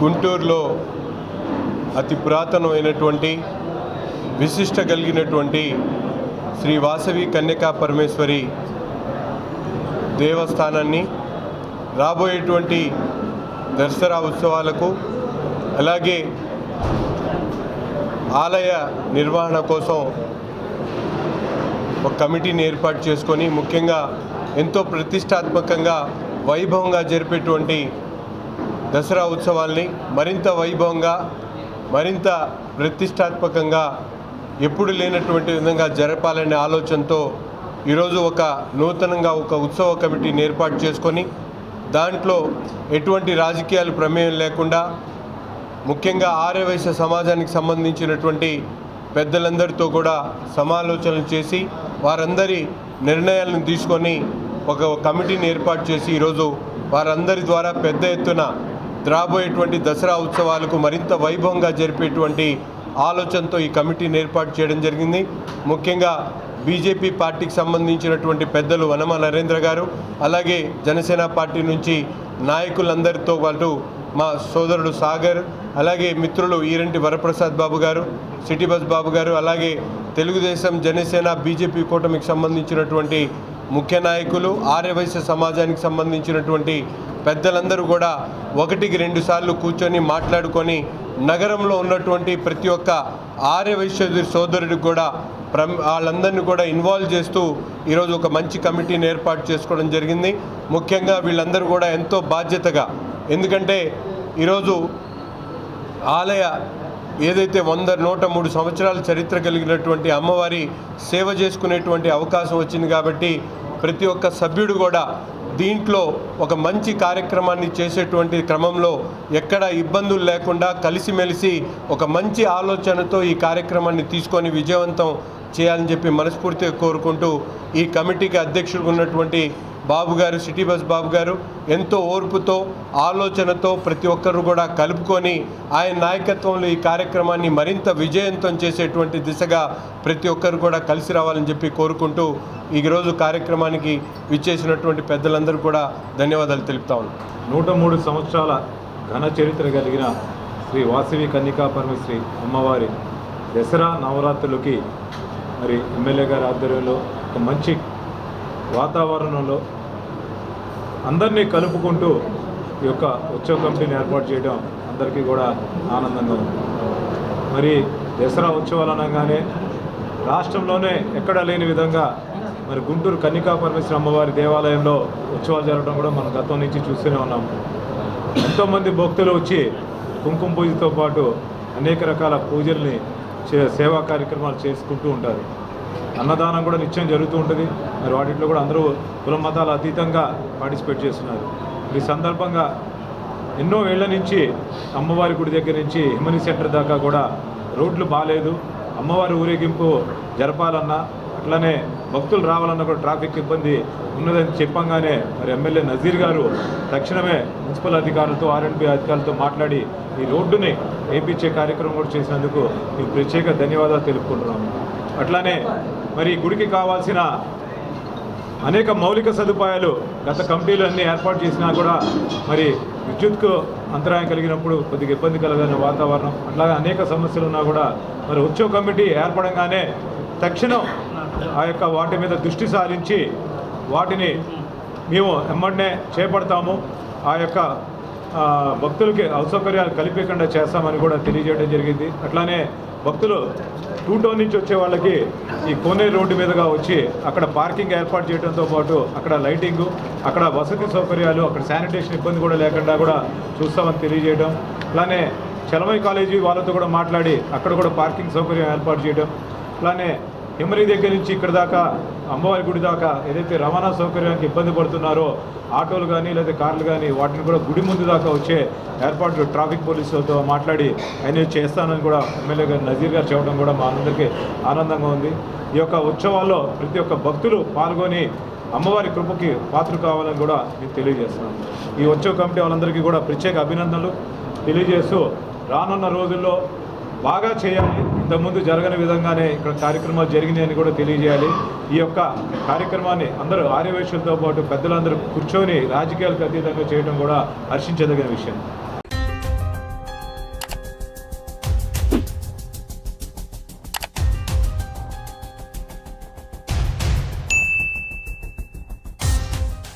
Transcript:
గుంటూరులో అతి పురాతనమైనటువంటి విశిష్ట కలిగినటువంటి శ్రీ వాసవి కన్యకా పరమేశ్వరి దేవస్థానాన్ని రాబోయేటువంటి దసరా ఉత్సవాలకు అలాగే ఆలయ నిర్వహణ కోసం ఒక కమిటీని ఏర్పాటు చేసుకొని ముఖ్యంగా ఎంతో ప్రతిష్టాత్మకంగా వైభవంగా జరిపేటువంటి దసరా ఉత్సవాల్ని మరింత వైభవంగా మరింత ప్రతిష్టాత్మకంగా ఎప్పుడు లేనటువంటి విధంగా జరపాలనే ఆలోచనతో ఈరోజు ఒక నూతనంగా ఒక ఉత్సవ కమిటీని ఏర్పాటు చేసుకొని దాంట్లో ఎటువంటి రాజకీయాలు ప్రమేయం లేకుండా ముఖ్యంగా ఆర్యవైశ్య సమాజానికి సంబంధించినటువంటి పెద్దలందరితో కూడా సమాలోచనలు చేసి వారందరి నిర్ణయాలను తీసుకొని ఒక కమిటీని ఏర్పాటు చేసి ఈరోజు వారందరి ద్వారా పెద్ద ఎత్తున రాబోయేటువంటి దసరా ఉత్సవాలకు మరింత వైభవంగా జరిపేటువంటి ఆలోచనతో ఈ కమిటీని ఏర్పాటు చేయడం జరిగింది. ముఖ్యంగా బీజేపీ పార్టీకి సంబంధించినటువంటి పెద్దలు వనమ నరేంద్ర గారు అలాగే జనసేన పార్టీ నుంచి నాయకులందరితో పాటు మా సోదరుడు సాగర్ అలాగే మిత్రులు ఈరంటి వరప్రసాద్ బాబు గారు సిటీ బస్ బాబు గారు అలాగే తెలుగుదేశం జనసేన బీజేపీ కూటమికి సంబంధించినటువంటి ముఖ్య నాయకులు ఆర్యవైశ్య సమాజానికి సంబంధించినటువంటి పెద్దలందరూ కూడా ఒకటికి రెండు సార్లు కూర్చొని మాట్లాడుకొని నగరంలో ఉన్నటువంటి ప్రతి ఒక్క ఆర్యవైశ్య సోదరుడికి కూడా ప్రమ్ వాళ్ళందరినీ కూడా ఇన్వాల్వ్ చేస్తూ ఈరోజు ఒక మంచి కమిటీని ఏర్పాటు చేసుకోవడం జరిగింది. ముఖ్యంగా వీళ్ళందరూ కూడా ఎంతో బాధ్యతగా ఎందుకంటే ఈరోజు ఆలయ ఏదైతే వంద నూట మూడు సంవత్సరాల చరిత్ర కలిగినటువంటి అమ్మవారి సేవ చేసుకునేటువంటి అవకాశం వచ్చింది కాబట్టి ప్రతి ఒక్క సభ్యుడు కూడా దీంట్లో ఒక మంచి కార్యక్రమాన్ని చేసేటువంటి క్రమంలో ఎక్కడ ఇబ్బందులు లేకుండా కలిసిమెలిసి ఒక మంచి ఆలోచనతో ఈ కార్యక్రమాన్ని తీసుకొని విజయవంతం చేయాలని చెప్పి మనస్ఫూర్తిగా కోరుకుంటూ ఈ కమిటీకి అధ్యక్షుడు ఉన్నటువంటి బాబు గారు సిటీ బస్ బాబు గారు ఎంతో ఓర్పుతో ఆలోచనతో ప్రతి ఒక్కరు కూడా కలుపుకొని ఆయన నాయకత్వంలో ఈ కార్యక్రమాన్ని మరింత విజయవంతం చేసేటువంటి దిశగా ప్రతి ఒక్కరు కూడా కలిసి రావాలని చెప్పి కోరుకుంటూ ఈరోజు కార్యక్రమానికి విచ్చేసినటువంటి పెద్దలందరూ కూడా ధన్యవాదాలు తెలుపుతా ఉన్నాను నూట మూడు సంవత్సరాల ఘన చరిత్ర కలిగిన శ్రీ వాసవి కన్నికా పరమశ్రీ అమ్మవారి దసరా నవరాత్రులకి మరి ఎమ్మెల్యే గారి ఆధ్వర్యంలో ఒక మంచి వాతావరణంలో అందరినీ కలుపుకుంటూ ఈ యొక్క ఉత్సవ కమిటీని ఏర్పాటు చేయడం అందరికీ కూడా ఆనందంగా ఉంది. మరి దసరా ఉత్సవాలు అనగానే రాష్ట్రంలోనే ఎక్కడా లేని విధంగా మరి గుంటూరు కన్నికా పరమేశ్వర అమ్మవారి దేవాలయంలో ఉత్సవాలు జరగడం కూడా మనం గతం నుంచి చూస్తూనే ఉన్నాం. ఎంతోమంది భక్తులు వచ్చి కుంకుమ పూజతో పాటు అనేక రకాల పూజల్ని సేవా కార్యక్రమాలు చేసుకుంటూ ఉంటారు. అన్నదానం కూడా నిత్యం జరుగుతూ ఉంటుంది. మరి వాటిలో కూడా అందరూ కుల మతాలు అతీతంగా పార్టిసిపేట్ చేస్తున్నారు. ఈ సందర్భంగా ఎన్నో ఏళ్ళ నుంచి అమ్మవారి గుడి దగ్గర నుంచి హిమని సెంటర్ దాకా కూడా రోడ్లు బాగాలేదు అమ్మవారి ఊరేగింపు జరపాలన్నా అట్లనే భక్తులు రావాలన్న కూడా ట్రాఫిక్ ఇబ్బంది ఉన్నదని చెప్పంగానే మరి ఎమ్మెల్యే నజీర్ గారు తక్షణమే మున్సిపల్ అధికారులతో ఆర్ఎండ్బి అధికారులతో మాట్లాడి ఈ రోడ్డుని వేయించే కార్యక్రమం కూడా చేసినందుకు మీకు ప్రత్యేక ధన్యవాదాలు తెలుపుకుంటున్నాము. అట్లానే మరి గుడికి కావాల్సిన అనేక మౌలిక సదుపాయాలు గత కమిటీలు అన్నీ ఏర్పాటు చేసినా కూడా మరి విద్యుత్కు అంతరాయం కలిగినప్పుడు కొద్దిగా ఇబ్బంది కలగని వాతావరణం అట్లాగే అనేక సమస్యలు ఉన్నా కూడా మరి ఉత్సవ కమిటీ ఏర్పడంగానే తక్షణం ఆ యొక్క వాటి మీద దృష్టి సారించి వాటిని మేము ఎమ్మడనే చేపడతాము. ఆ యొక్క భక్తులకి అసౌకర్యాలు కల్పించకుండా చేస్తామని కూడా తెలియజేయడం జరిగింది. అట్లానే భక్తులు టూ టౌన్ నుంచి వచ్చే వాళ్ళకి ఈ కోనేరు రోడ్డు మీదుగా వచ్చి అక్కడ పార్కింగ్ ఏర్పాటు చేయడంతో పాటు అక్కడ లైటింగు అక్కడ వసతి సౌకర్యాలు అక్కడ శానిటేషన్ ఇబ్బంది కూడా లేకుండా కూడా చూస్తామని తెలియజేయడం. అలానే చలమై కాలేజీ వాళ్ళతో కూడా మాట్లాడి అక్కడ కూడా పార్కింగ్ సౌకర్యం ఏర్పాటు చేయడం. అలానే హిమరి దగ్గర నుంచి ఇక్కడ దాకా అమ్మవారి గుడి దాకా ఏదైతే రవాణా సౌకర్యానికి ఇబ్బంది పడుతున్నారో ఆటోలు కానీ లేదా కార్లు కానీ వాటిని కూడా గుడి ముందు దాకా వచ్చే ఏర్పాట్లు ట్రాఫిక్ పోలీసులతో మాట్లాడి ఆయన చేస్తానని కూడా ఎమ్మెల్యే గారు నజీర్ గారు చెప్పడం కూడా మా అందరికీ ఆనందంగా ఉంది. ఈ యొక్క ఉత్సవాల్లో ప్రతి ఒక్క భక్తులు పాల్గొని అమ్మవారి కృపకి పాత్ర కావాలని కూడా నేను తెలియజేస్తున్నాను. ఈ ఉత్సవ కమిటీ వాళ్ళందరికీ కూడా ప్రత్యేక అభినందనలు తెలియజేస్తూ రానున్న రోజుల్లో బాగా చేయాలి. ఇంతకుముందు జరగని విధంగానే ఇక్కడ కార్యక్రమాలు జరిగినాయని కూడా తెలియజేయాలి. ఈ యొక్క కార్యక్రమాన్ని అందరూ ఆర్యవేశ్యులతో పాటు పెద్దలందరూ కూర్చొని రాజకీయాలకు అతీతంగా చేయడం కూడా హర్షించదగిన విషయం.